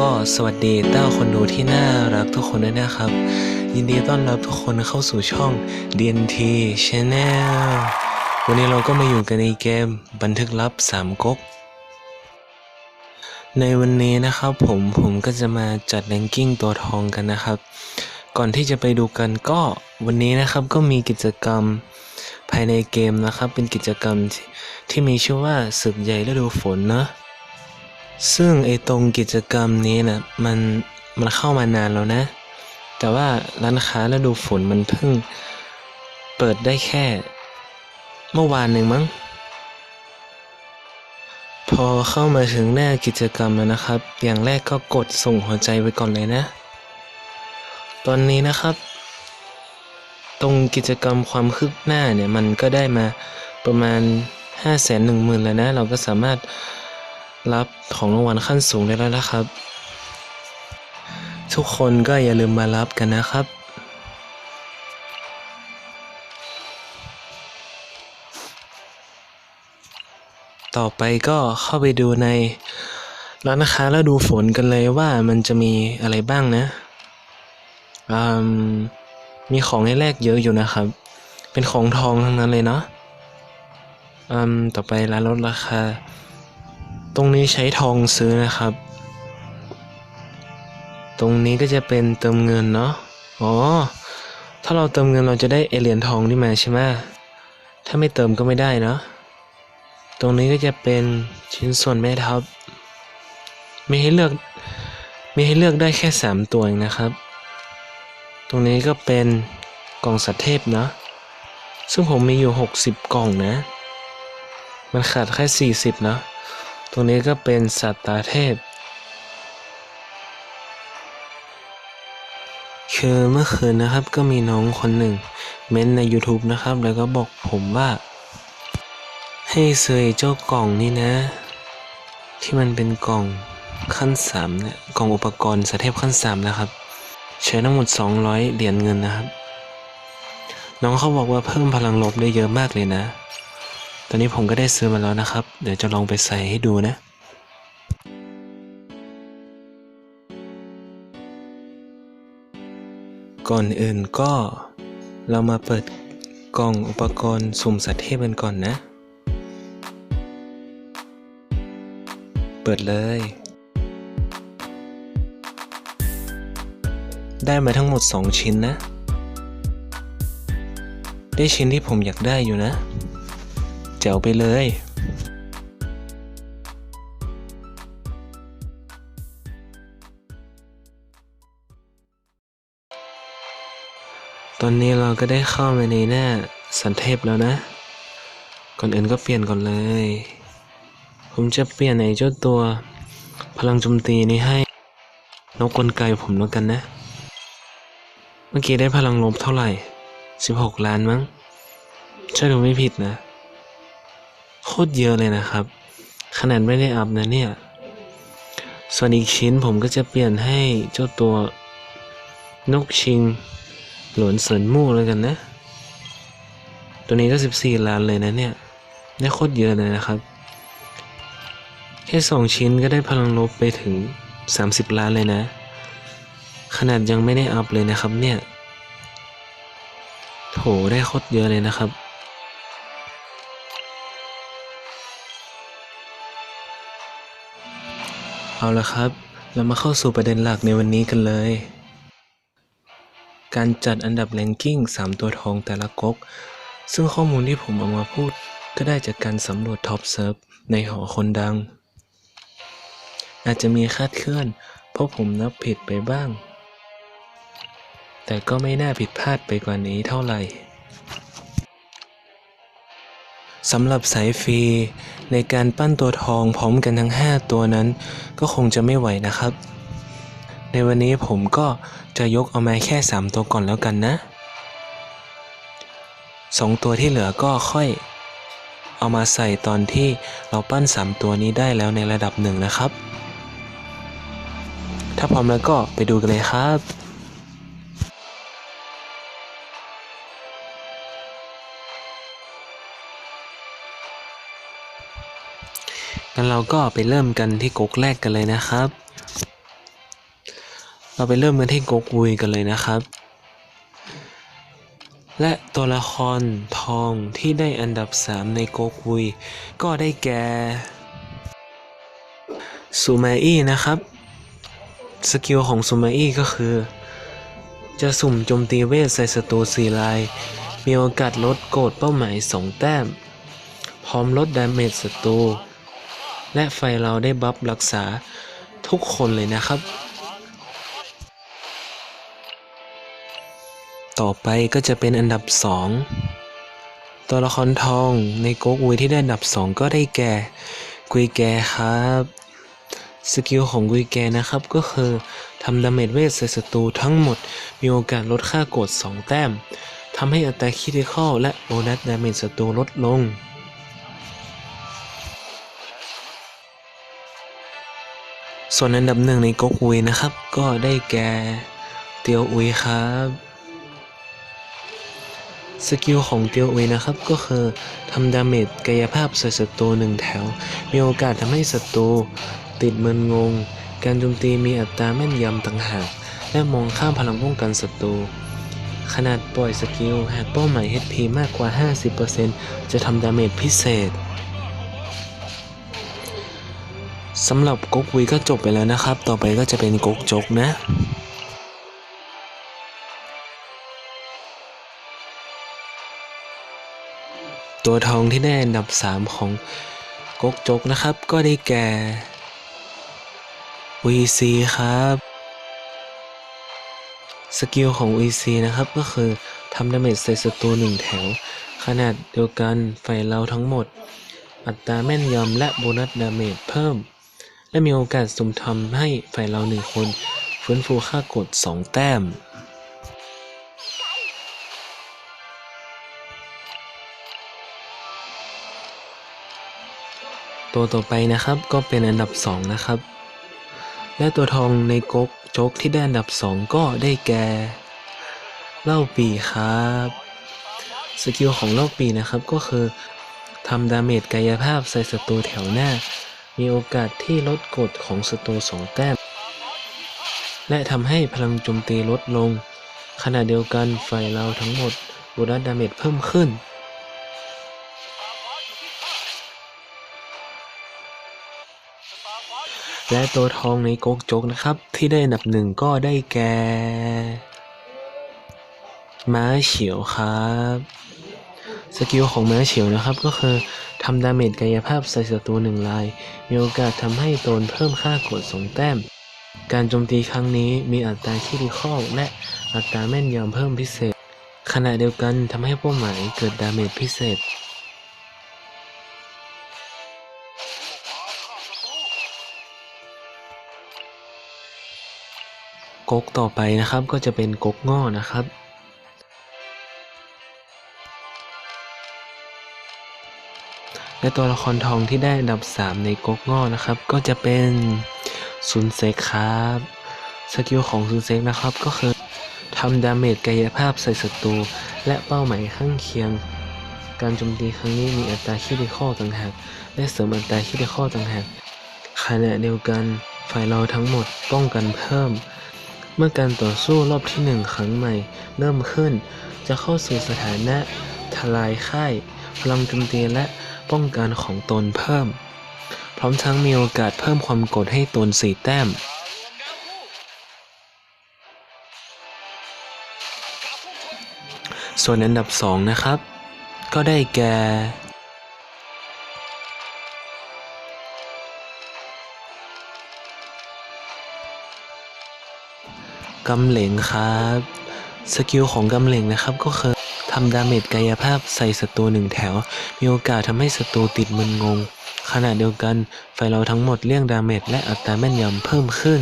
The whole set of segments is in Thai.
ก็สวัสดีเต้าคนดูที่น่ารักทุกคนด้วยนะครับ ยินดีต้อนรับทุกคนเข้าสู่ช่อง DNT Channel วันนี้เราก็มาอยู่กันในเกมบันทึกลับสามก๊ก ในวันนี้นะครับผมผมก็จะมาจัดแรงกิ้งตัวทองกันนะครับ ก่อนที่จะไปดูกันก็วันนี้นะครับก็มีกิจกรรมภายในเกมนะครับ เป็นกิจกรรมที่ที่มีชื่อว่าศึกใหญ่ฤดูฝนเนอะ ซึ่งไอ้ตรงกิจกรรมนี้นะมันมันเข้ามานานแล้วนะ แต่ว่าร้านค้าฤดูฝนมันเพิ่งเปิดได้แค่ เมื่อวานหนึ่งมั้ง พอเข้ามาถึงหน้ากิจกรรมแล้วนะครับ อย่างแรกก็กดส่งหัวใจไว้ก่อนเลยนะ ตอนนี้นะครับ ตรงกิจกรรมความคืบหน้าเนี่ย มันก็ได้มาประมาณ 5 1 0 0 0 0แล้วนะ เราก็สามารถ รับของรางวัลขั้นสูงได้แล้วนะครับ ทุกคนก็อย่าลืมมารับกันนะครับต่อไปก็เข้าไปดูในร้านค้าแล้วดูฝนกันเลยว่ามันจะมีอะไรบ้างนะมมีของให้แลกเยอะอยู่นะครับ เป็นของทองทั้งนั้นเลยเนาะต่อไปร้านลดราคา ตรงนี้ใช้ทองซื้อนะครับ ตรงนี้ก็จะเป็นเติมเงินเนาะ อ๋อ ถ้าเราเติมเงินเราจะได้เอเหรียญทองนี่มาใช่ไหมถ้าไม่เติมก็ไม่ได้เนาะ ตรงนี้ก็จะเป็นชิ้นส่วนแม่ทัพ มีให้เลือก มีให้เลือกได้แค่สามตัวเองนะครับ ตรงนี้ก็เป็นกล่องสัตว์เทพนะซึ่งผมมีอยู่ 60 กล่องนะ มันขาดแค่ 40นาะ ตรงนี้ก็เป็นสัตว์ตาเทพ คือเมื่อคืนนะครับก็มีน้องคนหนึ่ง เม้นใน YouTube นะครับ แล้วก็บอกผมว่า ให้ซื้อเจ้ากล่องนี่นะ ที่มันเป็นกล่องขั้นสามเนี่ยกล่องอุปกรณ์สตว์เทพขั้นสามนะครับ ใช้ทั้งหมด 200 เหรียญเงินนะครับ น้องเขาบอกว่าเพิ่มพลังลบได้เยอะมากเลยนะ อนนี้ผมก็ได้ซื้อมาแล้วนะครับ เดี๋ยวจะลองไปใส่ให้ดูนะก่อนอื่นก็เรามาเปิดกล่องอุปกรณ์สุ่มสัตว์เทพกันก่อนนะ เปิดเลย ได้มาทั้งหมด 2 ชิ้นนะ ได้ชิ้นที่ผมอยากได้อยู่นะ จ๋วไปเลย ตอนนี้เราก็ได้เข้ามาในหน้าสันเทพแล้วนะ ก่อนอื่นก็เปลี่ยนก่อนเลย ผมจะเปลี่ยนไอ้เจ้าตัวพลังโจมตีนี้ให้นกกลไกผมแล้วกันนะ เมื่อกี้ได้พลังลบเท่าไหร่ 16 ล้านมั้ง ใช่หรือไม่ผิดนะ โคตรเยอะเลยนะครับ ขนาดไม่ได้อัพนะเนี่ย ส่วนอีกชิ้นผมก็จะเปลี่ยนให้เจ้าตัวนกชิง หลวนเสินมู่แล้วกันนะ ตัวนี้ก็ 14 ล้านเลยนะเนี่ยได้โคตรเยอะเลยนะครับ แค่สองชิ้นก็ได้พลังลบไปถึง 30 ล้านเลยนะ ขนาดยังไม่ได้อัพเลยนะครับเนี่ยโถได้โคตรเยอะเลยนะครับ เอาละครับ เรามาเข้าสู่ประเด็นหลักในวันนี้กันเลย การจัดอันดับแรงกิ้ง 3 ตัวทองแต่ละก๊ก ซึ่งข้อมูลที่ผมเอามาพูด ก็ได้จากการสำรวจท็อปเซิร์ฟในหอคนดัง อาจจะมีคาดเคลื่อน เพราะผมนับผิดไปบ้าง แต่ก็ไม่น่าผิดพลาดไปกว่านี้เท่าไหร่ สำหรับสายฟรีในการปั้นตัวทองพร้อมกันทั้ง 5 ตัวนั้น ก็คงจะไม่ไหวนะครับ ในวันนี้ผมก็จะยกเอามาแค่ 3 ตัวก่อนแล้วกันนะ 2 ตัวที่เหลือก็ค่อย เอามาใส่ตอนที่เราปั้น 3 ตัวนี้ได้แล้วในระดับหนึ่งนะครับ ถ้าพร้อมแล้วก็ไปดูกันเลยครับ งั้นเราก็ไปเริ่มกันที่ก๊กแรกกันเลยนะครับ เราไปเริ่มกันที่ก๊กวุยกันเลยนะครับ และตัวละครทองที่ได้อันดับ 3 ในก๊กวุย ก็ได้แก่ซูมาอี้นะครับ สกิลของซูมาอี้ก็คือ จะสุ่มโจมตีเวทใส่ศัตรูสีลาย มีโอกาสลดโกรธเป้าหมาย 2 แต้ม พร้อมลดดาเมจศัตรู และไฟเราได้บัฟรักษาทุกคนเลยนะครับ ต่อไปก็จะเป็นอันดับ 2 ตัวละครทองในโกกุยที่ได้อันดับ 2 ก็ได้แก่กุยแกครับสกิลของกุยแกนะครับก็คือทำดาเมจเวทใส่ศัตรูทั้งหมด มีโอกาสลดค่าโกรธ2แต้มทำให้อัตราคิติคอลและโบนัสดาเมจศัตรูลดลง ส่วนอันดับหนึ่งในก๊กอุยนะครับ ก็ได้แก่เตียวอุยครับสกิลของเตียวอุยนะครับก็คือทำดาเมจกายภาพใส่ศัตรูหนึ่งแถว มีโอกาสทำให้ศัตรูติดมึนงง การโจมตีมีอัตราแม่นยำต่างหาก และมองข้ามพลังป้องกันศัตรู ขนาดปล่อยสกิล หากเป้าหมาย HP มากกว่า 50%จะทำดาเมจพิเศษ สำหรับก๊กวีก็จบไปแล้วนะครับ ต่อไปก็จะเป็นก๊กจกนะตัวทองที่ได้อันดับ 3 ของก๊กจกนะครับ ก็ได้แก่ VC ครับ สกิลของ VC นะครับก็คือทำดาเมจใส่ศัตรูหนึ่งแถว ขนาดเดียวกันไฟเราทั้งหมด อัตราแม่นยำและโบนัสดาเมจเพิ่ม และมีโอกาสสุ่มทำให้ฝ่ายเราหนึ่งคนฟื้นฟูค่ากด 2 แต้ม ตัวต่อไปนะครับก็เป็นอันดับ 2 นะครับ และตัวทองในก๊กโจกที่ได้อันดับ 2 ก็ได้แก่เล่าปีครับสกิลของเล่าปีนะครับก็คือทำดาเมจกายภาพใส่ศัตรูแถวหน้า มีโอกาสที่ลดกดของศัตรู2แต้ม และทำให้พลังโจมตีลดลง ขณะเดียวกันฝ่ายเราทั้งหมดบูรัสดาเมจเพิ่มขึ้น และตัวทองในโกกโจกนะครับ ที่ได้อันดับหนึ่งก็ได้แก่ม้าเฉียวครับ สกิลของม้าเฉียวนะครับก็คือ ทำดาเมจกายภาพใส่ศัตรูหนึ่งลาย มีโอกาสทำให้ตนเพิ่มค่ากดสองแต้ม การโจมตีครั้งนี้มีอัตราคิริคอลและอัตราแม่นยำเพิ่มพิเศษ ขณะเดียวกันทำให้เป้าหมายเกิดดาเมจพิเศษ ก๊กต่อไปนะครับก็จะเป็นก๊กง่อนะครับ และตัวละครทองที่ได้อันดับ 3 ในก๊กง่อนะครับ ก็จะเป็นซุนเซ็กครับสกิลของซุนเซ็กนะครับก็คือทำดาเมจกายภาพใส่ศัตรูและเป้าหมายข้างเคียง การโจมตีครั้งนี้มีอัตราคิริคอลต่างหากและเสริมอัตราคิริคอลต่างหากขณะเดียวกันฝ่ายเราทั้งหมดป้องกันเพิ่ม เมื่อการต่อสู้รอบที่หนึ่งครั้งใหม่ เริ่มขึ้น จะเข้าสู่สถานะทลายค่าย พลังโจมตีและ ป้องกันของตนเพิ่ม พร้อมทั้งมีโอกาสเพิ่มความกดให้ตนสี่แต้ม ส่วนอันดับ 2 นะครับ ก็ได้แก่กำเหลงครับ สกิลของกำเหลงนะครับก็คือ ทำดาเมจกายภาพใส่ศัตรูหนึ่งแถว มีโอกาสทำให้ศัตรูติดมึนงง ขณะเดียวกันไฟเราทั้งหมดเลี่ยงดาเมจและอัตราแม่นยำเพิ่มขึ้น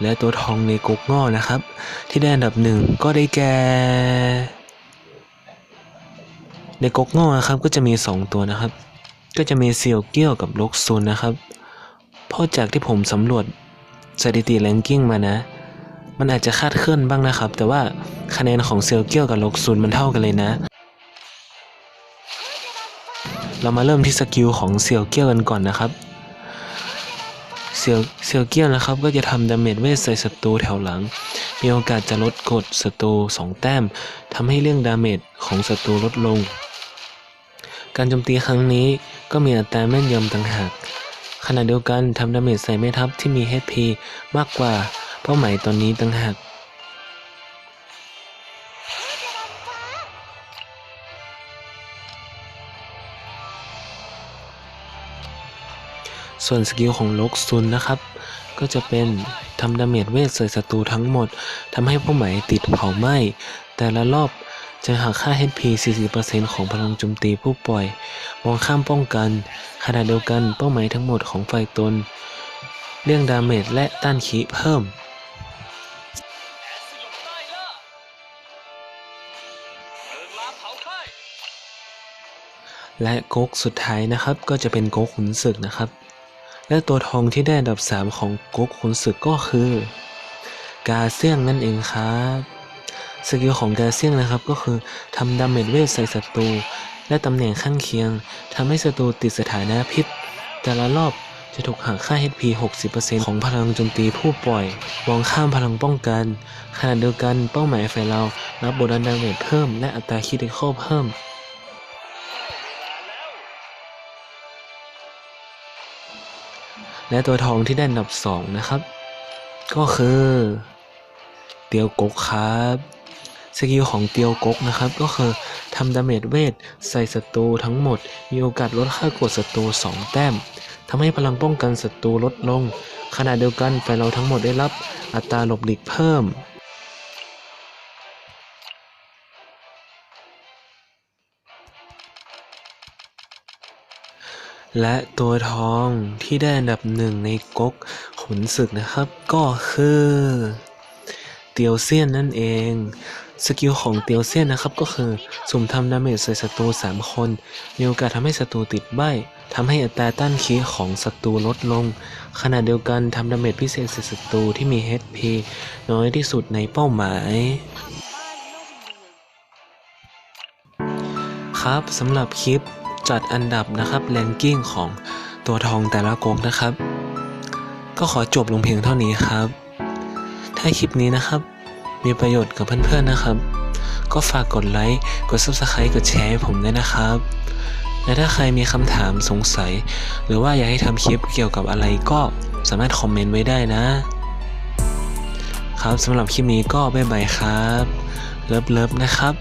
และตัวทองในกกง่อนะครับ ที่ได้อันดับหนึ่งก็ได้แก่ในกกง่อนะครับก็จะมี 2 ตัวนะครับ ก็จะมีเซียวเกี้ยวกับลกซุนนะครับเพราะจากที่ผมสำรวจสถิติแรงกิ้งมานะ มันอาจจะคาดเคลื่อนบ้างนะครับ แต่ว่าคะแนนของเซียวเกียวกับลกซุนมันเท่ากันเลยนะ เรามาเริ่มที่สกิลของเซียวเกียวกันก่อนนะครับซียวเซียวเกียนนะครับก็จะทำดาเมจเวทใส่ศัตรูแถวหลัง มีโอกาสจะลดกดศัตรู2 แต้มทำให้เรื่องดาเมจของศัตรูลดลง การโจมตีครั้งนี้ก็มีอัตราแม่นยำต่างหากขณะเดียวกันทำดาเมจใส่แม่ทัพที่มี HP มากกว่า เป้าหมายตอนนี้ต่างหากส่วนสกิลของลกซุนนะครับ ก็จะเป็นทำดาเมจเวทใส่ศัตรูทั้งหมดทำให้เป้าหมายติดเผาไหม้ แต่ละรอบจะหักค่า HP 40%ของพลังโจมตีผู้ปล่อย มองข้ามป้องกัน ขณะเดียวกันเป้าหมายทั้งหมดของฝ่ายตน เรื่องดาเมจและต้านขีเพิ่ม และก๊กสุดท้ายนะครับก็จะเป็นก๊กขุนศึกนะครับ และตัวทองที่ได้อันดับ 3 ของก๊กขุนศึกก็คือ กาเซียงนั่นเองครับสกิลของกาเซียงนะครับก็คือทำดาเมจเวทใส่ศัตรูและตำแหน่งข้างเคียงทำให้ศัตรูติดสถานะพิษ แต่ละรอบ จะถูกหักค่า HP 60%ของพลังโจมตีผู้ปล่อย มองข้ามพลังป้องกัน ขณะเดียวกันเป้าหมายฝ่ายเรารับบทดาเมจเพิ่ม และอัตราคิดเข้าเพิ่ม และตัวทองที่ได้อันดับ 2 นะครับ ก็คือเตียวกกครับสกิลของเตียวกกนะครับ ก็คือทำดาเมจเวทใส่ศัตรูทั้งหมด มีโอกาสลดค่ากดศัตรู2 แต้ม ทำให้พลังป้องกันศัตรูลดลง ขณะเดียวกันฝ่ายเราทั้งหมดได้รับอัตราหลบหลีกเพิ่ม และตัวทองที่ได้อันดับหนึ่งในก๊กขุนศึกนะครับ ก็คือ เตียวเซียนนั่นเอง สกิลของเตียวเซียนนะครับก็คือ สุ่มทำดาเมจใส่ศัตรู 3 คน มีโอกาสทำให้ศัตรูติดใบทำให้อัตราต้านคีของศัตรูลดลง ขณะเดียวกันทำดาเมจพิเศษใส่ศัตรูที่มี HP น้อยที่สุดในเป้าหมาย ครับสำหรับคลิปจัดอันดับนะครับแรงกิ้งของตัวทองแต่ละก๊กนะครับ ก็ขอจบลงเพียงเท่านี้ครับ ถ้าคลิปนี้นะครับ มีประโยชน์กับเพื่อนๆนะครับ ก็ฝากกดไลค์ กด Subscribe กดแชร์ให้ผมด้วยนะครับ และถ้าใครมีคำถามสงสัย หรือว่าอยากให้ทำคลิปเกี่ยวกับอะไรก็สามารถคอมเมนต์ไว้ได้นะ ครับสำหรับคลิปนี้ก็บ๊ายบายครับ เลิฟๆนะครับ